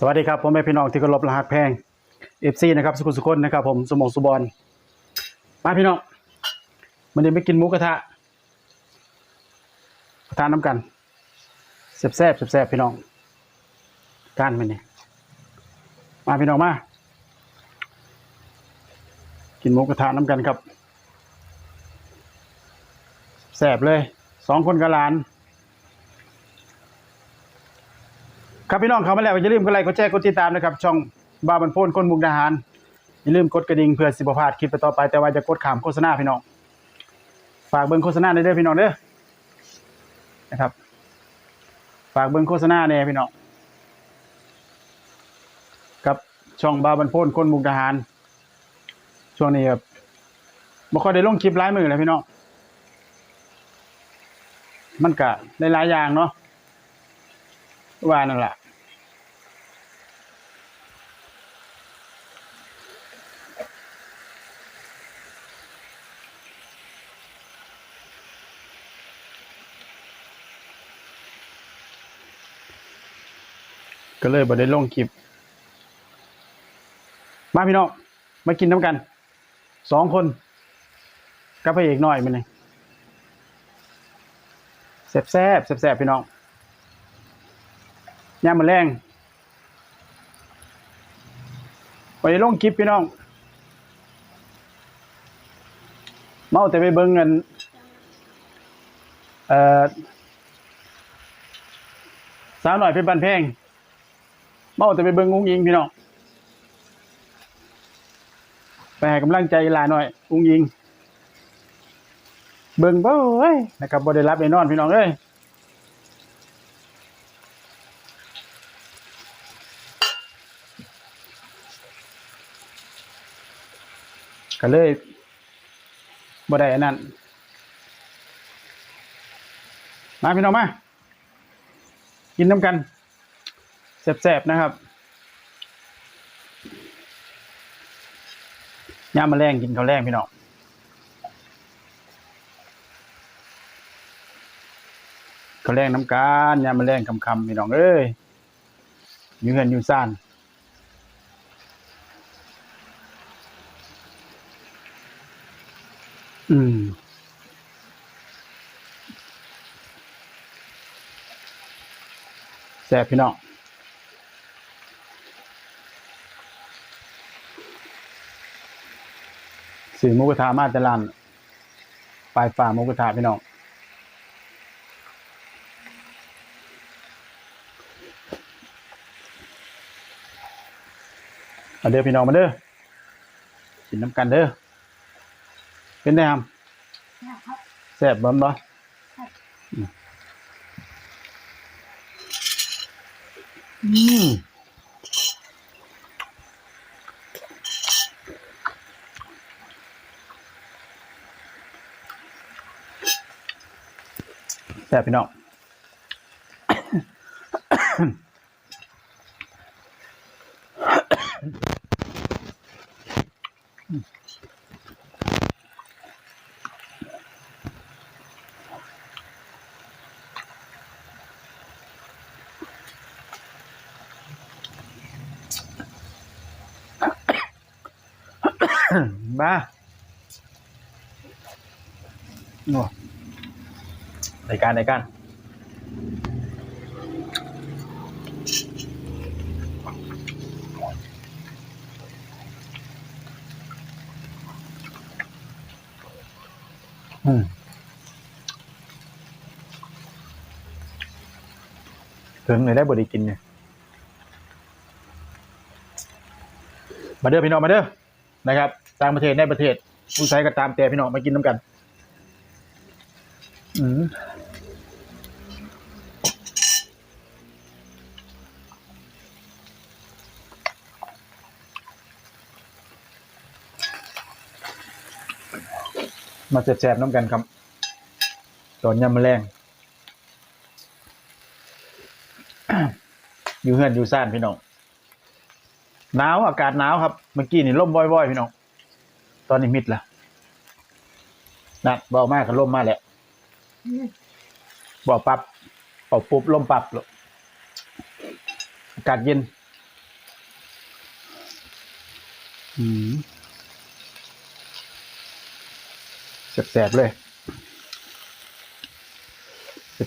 สวัสดีครับผมแม่พี่น้องที่เคารพรหัสแพงเอฟซีนะครับสุขุสุคนนะครับ ผมสมองสุบอลมาพี่น้องมันนี้ไปกินหมูกระทะกระทะน้ำกันแซ่บแซ่บแซ่บพี่น้องการมันนี่มาพี่น้องมากินหมูกระทะน้ำกันครับแซ่บเลยสองคนกับหลาน ครับพี่น้องเขามาแล้วอย่าลืมกดไลค์กดแชร์กดติดตามนะครับช่องบาบันโพนคนมุกดาหารอย่าลืมกดกระดิ่งเพื่อสิบพลาดคลิปต่อไปแต่ว่าจะกดขามโฆษณาพี่น้องฝากเบิ่งโฆษณาในเด้อพี่น้องเด้อนะครับ ฝากเบิ่งโฆษณาเนี่ยพี่น้องกับช่องบาบันโพนคนมุกดาหาร ช่วงนี้แบบบ่ค่อยได้ลงคลิปหลายมือเลยพี่น้องมันกะหลายๆอย่างเนาะว่านั่นแหละ ก็เลยบ่ได้ลงคลิป มาพี่น้องมากินน้ำกัน สองคนกับพระเอกหน่อยมันเลยแซ่บแซ่บแซ่บพี่น้องย่ามมาแรงไปลงคลิปพี่น้อง เมาแต่ไปเบิ่งเงินเอ่อสาวหน่อยเป็นบันเพลง เมาแต่ไปเบิ่งงุ้งยิงพี่น้องไปให้กำลังใจลาหน่อยอุ้งยิง เบิ่งเบ้าเอ้ยนะครับบ่ได้รับได้นอนพี่น้องเอ้ยก็เลยบ่ได้อันนั้น มาพี่น้องมา กินน้ำกัน แซ่บๆนะครับย่ามมาแรงกินข้าวแรงพี่น้องข้าวแรงน้ำกันย่ามมาแรงคำๆพี่น้องเอ้ยอยู่เงินอยู่ซ่านอืมแซ่บพี่น้อง สื่อมุกระทามาต่ลานปลายฝ่ามุกระทาพี่น้องมาเด้อพี่น้องมาเด้อกินน้ำกันเด้อเป็นไงครับแซ่บบ่บ่อืม ซ่บพี่น้องมาโน่ รายการรายการอืมถึงเลยได้บไดีกินเนี่ยมาเด้อพี่น้องมาเด้อนะครับ ต่างประเทศในประเทศผู้ใช้ก็ตามแต่พี่น้องมากินน้ำกัน อืมมาแสบๆน้ำกันครับ ตอนยำแมลงอยู่เฮือนอยู่ซ่านพี่น้องหนาวอากาศหนาวครับ เมื่อกี้นี่ลมว่อยๆพี่น้อง ตอนนี้มิดล้วนัดเบามากกับลมมาแหละ บอกปับเอาปุ๊บลมปับหรอากาศเย็น อืมแสบๆเลย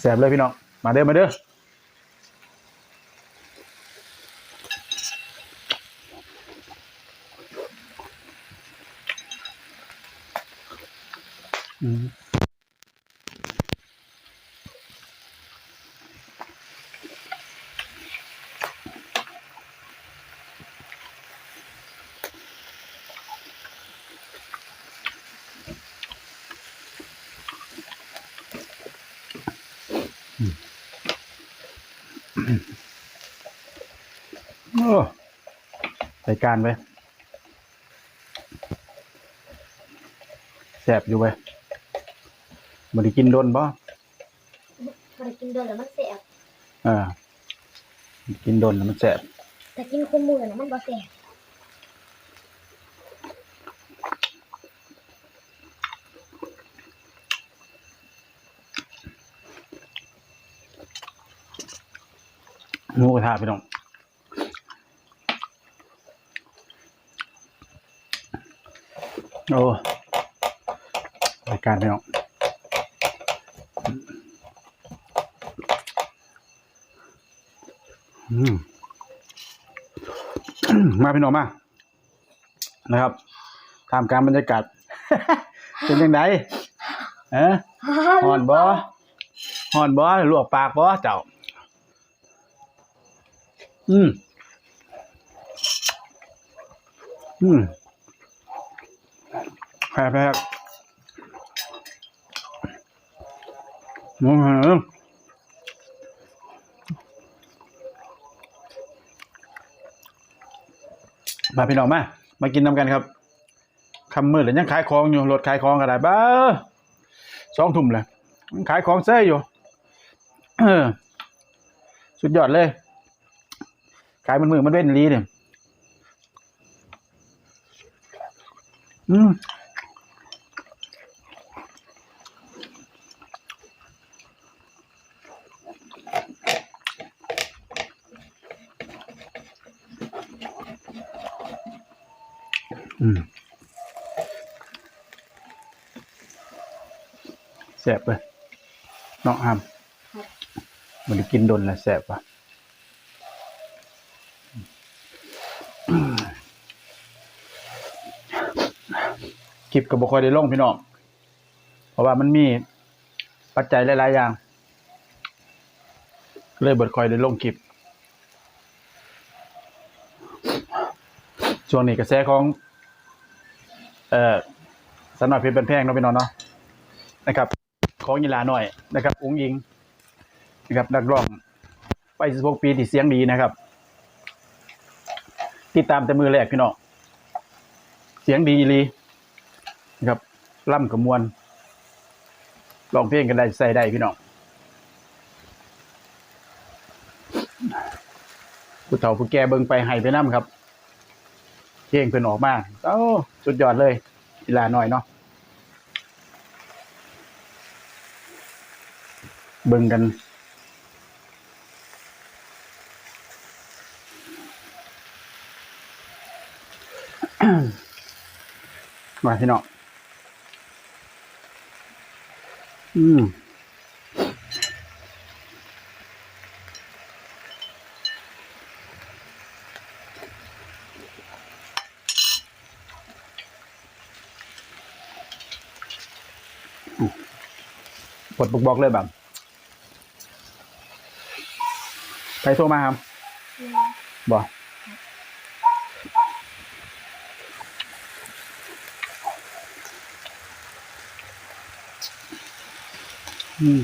แสบๆเลยพี่น้อง มาเด้อมาเด้อ โอ้ใส่การไปแสบอยู่ไปมันได้กินโดนบ่มันกินโดนแล้วมันแสบอ่ากินโดนแล้วมันแสบแต่กินคู่มือนะมันบ่แสบ หมูกระทะพี่น้องโอ้รายการพี่น้องอืมมาพี่น้องมา นะครับทำการบรรยากาศ เป็นยังไงเอ๊ะหอนบ่หอนบ่ลวกปากบ่เจ้า อืม อืมแพ้แพ้มอืมมาพี่น้องมา มากินน้ำกันครับคำมืดแล้วยังขายของอยู่รถขายของก็ได้บ้าสองทุ่มเลยขายของเซ่อยู่สุดยอดเลย ขายมันมือมันเว้นลีเนี่ยอืมอืมแสบเลยน้องอามมันได้กินโดนแล้วแสบว่ะ คลิปก็บ่ค่อยได้ลงพี่น้องเพราะว่ามันมีปัจจัยหลายๆอย่าง เลยบ่ค่อยได้ลงคลิปช่วงนี้กระแสของ เอ่อสนอยเพชรเป็นแพงเนาะพี่น้องเนาะนะครับ ของยีลาหน่อยนะครับ อุ้งยิงนะครับนักร้องไป16ปีที่เสียงดีนะครับ ติดตามแต่มือแรกพี่น้องเสียงดีลี ล่ำกับมวลร้องเพลงกันได้ใส่ได้พี่น้องผู้เฒ่าผู้แก่เบิ่งไปให้ไปน้ำครับ เพลงเพิ่นออกมาโอ้สุดยอดเลยกีฬาหน่อยเนาะเบิ่งกันมาพี่น้อง อืมปลดบุกบอกเลยแบบใครโทรมาครับบอก อืม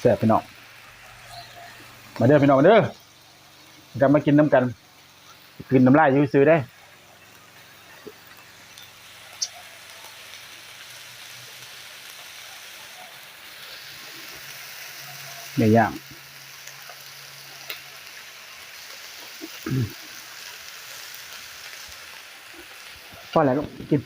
แซ่บพี่น้องมาเด้อพี่น้องมาเด้อกลับมากินน้ำกันกินน้ำลายอยื้อซื้อได้เนื้อย่างพอแล้วลูกกิน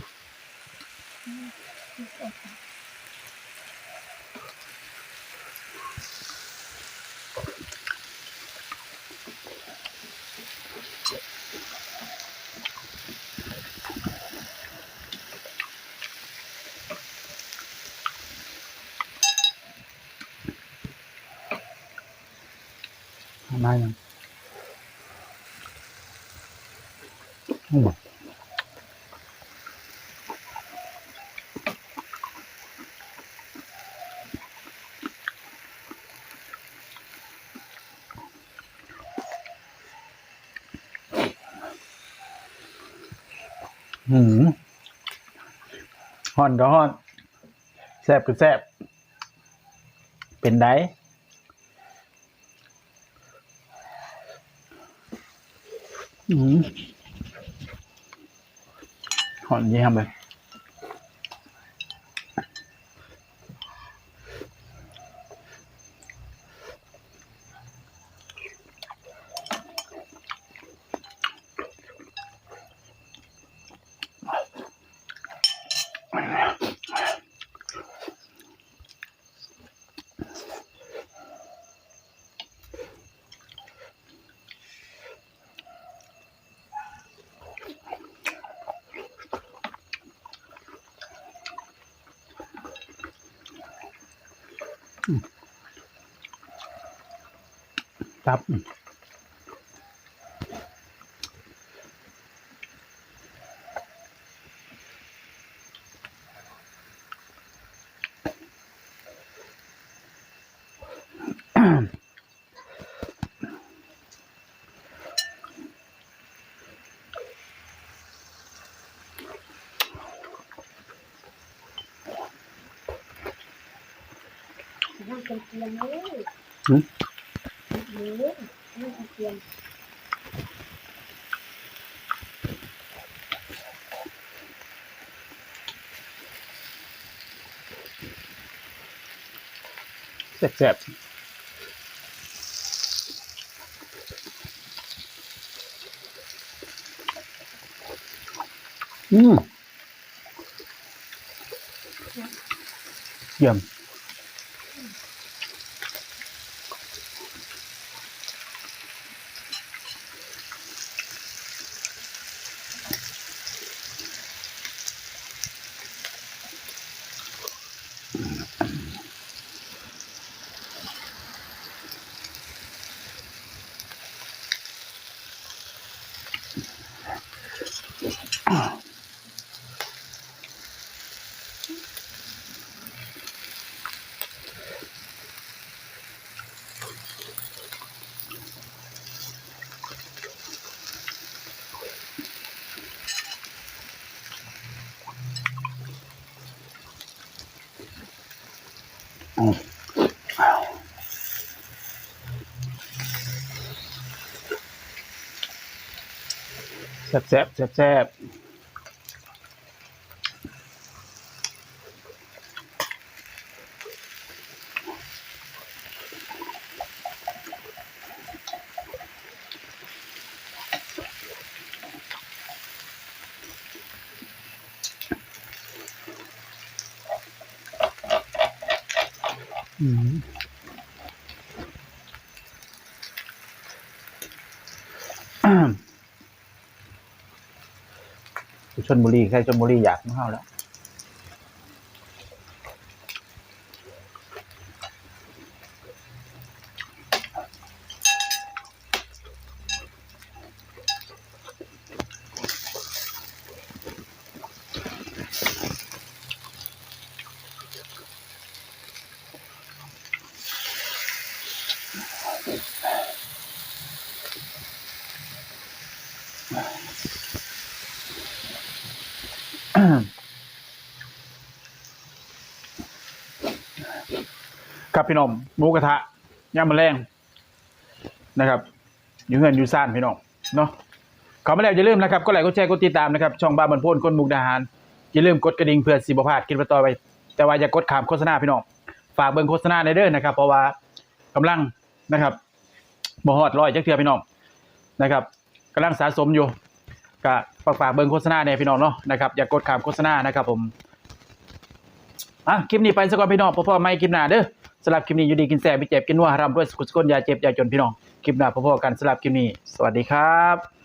มายังอืมหืมฮอนก็ฮอนแซบก็แซบเป็นได อืม หอนเยี่ยมเลย ครับ น้ำเป็นเทียมเลยหืมนี่น้ำเป็นเทียมแซ่บๆอืมเยี่ยม แซ่บแซ่บแซ่บ ชนบุรีใครชนบุรีอยากมาเข้าแล้ว ครับพี่น้องหมูกระทะย่างมะแรงนะครับ อยู่เงินอยู่ซ่านพี่น้องเนาะขอมาแล้วอย่าลืมนะครับก็ไลค์กดแชร์กดติดตามนะครับช่องบ้านบรรพนคนมุกดาหารอย่าลืมกดกระดิ่งเพื่อสิบพลาดคลิปต่อไป แต่ว่าอย่ากดขามโฆษณาพี่น้องฝากเบิ่งโฆษณาในเด้อนะครับ เพราะว่ากำลังนะครับบ่ฮอดร้อยจักเทือพี่น้องนะครับกำลังสะสมอยู่ ก็ฝากฝากเบิ่งโฆษณาเนี่ยพี่น้องเนาะนะครับอย่ากดขามโฆษณานะครับผมอะคลิปนี้ไปสักก่อนพี่น้องพอพอไม่คลิปหน้าเด้อสำหรับคลิปนี้อยู่ดีกินแซ่บมีเจ็บกินนัวรำรวยสุขสุขนยาเจ็บยาจนพี่น้องคลิปหน้าพอพอกันสำหรับคลิปนี้ สวัสดีครับ